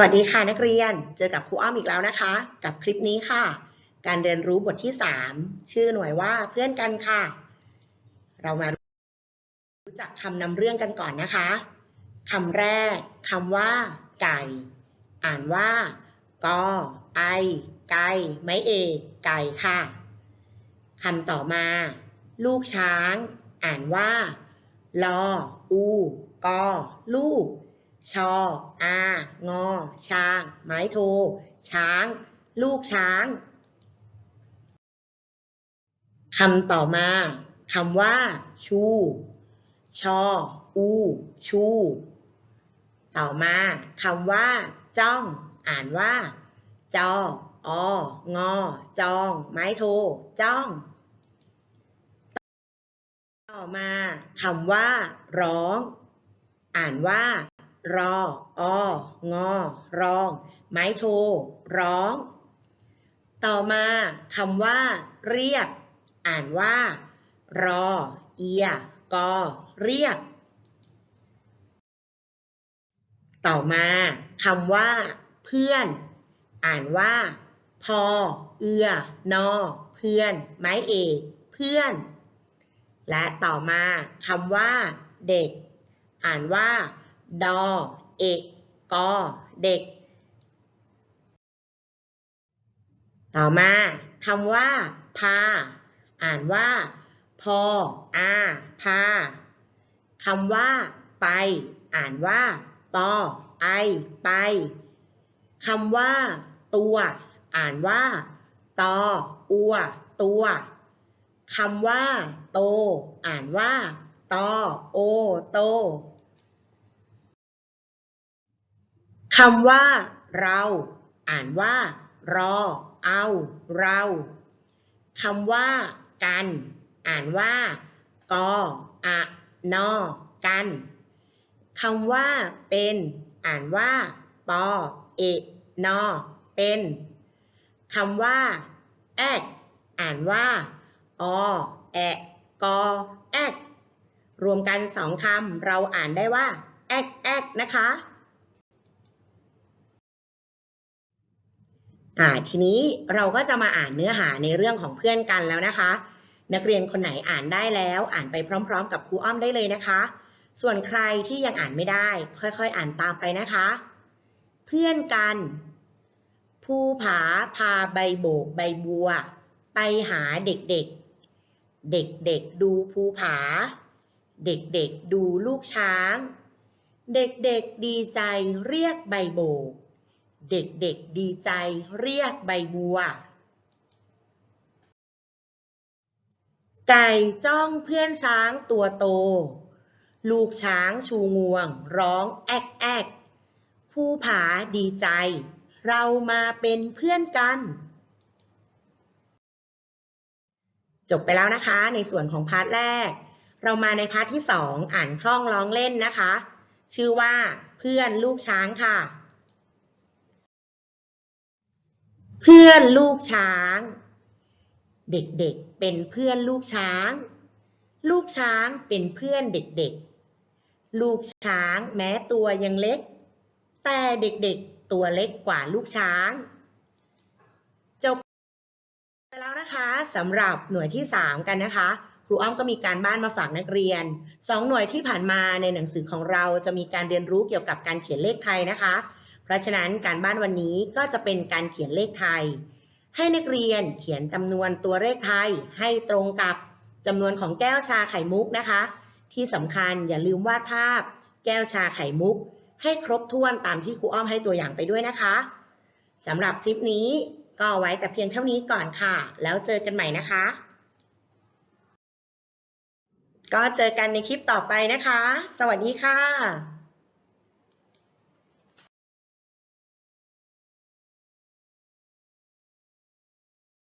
วัสดีค่ะนักเรียน เจอกับครูอ้อมอีกแล้วนะคะ กับคลิปนี้ค่ะ การเรียนรู้บทที่ 3 ชื่อหน่วยว่าเพื่อนกันค่ะ เรามารู้จักคำนำเรื่องกันก่อนนะคะคำแรกคำว่า ไก่ อ่านว่ากอไอไก่ไม้เอกไก่ค่ะคำต่อมา ลูกช้าง อ่านว่าลออูกอลูก ชออางอช้าง ไม้โท ช้าง ลูกช้างคำต่อมาคำว่า ชู ชอ อู ชู ต่อมาคำว่า จ้อง อ่านว่า จอองอ จอง ไม้โท จ้อง ต่อมาคำว่า ร้อง อ่านว่า รอองอรอง ไม้โท ร้อง ต่อมาคำว่า เรียก อ่านว่า รอ เอีย กอ เรียก ต่อมาคำว่า เพื่อน อ่านว่า พอ เอือ นอ เพื่อน ไม้เอกเพื่อน และต่อมาคำว่า เด็ก อ่านว่า ดอ เอกกอ เด็ก ต่อมาคำว่า พา อ่านว่า พอ อา พาคำว่า ไป อ่านว่า ปอ ไอ ไปคำว่า ตัว อ่านว่า ตอ อัว ตัวคำว่า โต อ่านว่า ตอ โอ โต คำว่าเรา อ่านว่า รอ เอา เราคำว่า กัน อ่านว่ากออะนอกันคำว่า เป็น อ่านว่า ปอ เอนอเป็นคำว่า แอกอ่านว่า อ แอะกอแอกรวมกันสองคำเราอ่านได้ว่า แอกแอกนะคะ อ่าทีนี้เราก็จะมาอ่านเนื้อหาในเรื่องของเพื่อนกันแล้วนะคะ นักเรียนคนไหนอ่านได้แล้ว อ่านไปพร้อม ๆ กับครูอ้อมได้เลยนะคะ ส่วนใครที่ยังอ่านไม่ได้ ค่อยๆ อ่านตามไปนะคะ เพื่อนกันภูผาพาใบโบกใบบัว ไปหาเด็กๆ เด็กๆดูภูผา เด็กๆดูลูกช้าง เด็กๆดีใจเรียกใบโบก เด็กๆดีใจเรียกใบบัว ไก่จ้องเพื่อนช้างตัวโต ลูกช้างชูงวง ร้องแอกแอกผู้ผาดีใจ เรามาเป็นเพื่อนกัน จบไปแล้วนะคะในส่วนของพาร์ทแรก เรามาในพาร์ทที่สองอ่านคล่องร้องเล่นนะคะ ชื่อว่าเพื่อนลูกช้างค่ะ พื่อนลูกช้าง เด็กๆเป็นเพื่อนลูกช้าง ลูกช้างเป็นเพื่อนเด็กๆ ลูกช้างแม้ตัวยังเล็ก แต่เด็กๆตัวเล็กกว่าลูกช้างจบไปแล้วนะคะสำหรับหน่วยที่ 3 กันนะคะ ครูอ้อมก็มีการบ้านมาฝากนักเรียน 2 หน่วยที่ผ่านมาในหนังสือของเราจะมีการเรียนรู้เกี่ยวกับการเขียนเลขไทยนะคะ เพราะฉะนั้นการบ้านวันนี้ก็จะเป็นการเขียนเลขไทย ให้นักเรียนเขียนจำนวนตัวเลขไทยให้ตรงกับจำนวนของแก้วชาไข่มุกนะคะ ที่สำคัญอย่าลืมวาดภาพ แก้วชาไข่มุก ให้ครบถ้วนตามที่ครูอ้อมให้ตัวอย่างไปด้วยนะคะสำหรับคลิปนี้ก็ไว้แต่เพียงเท่านี้ก่อนค่ะ แล้วเจอกันใหม่นะคะ ก็เจอกันในคลิปต่อไปนะคะ สวัสดีค่ะ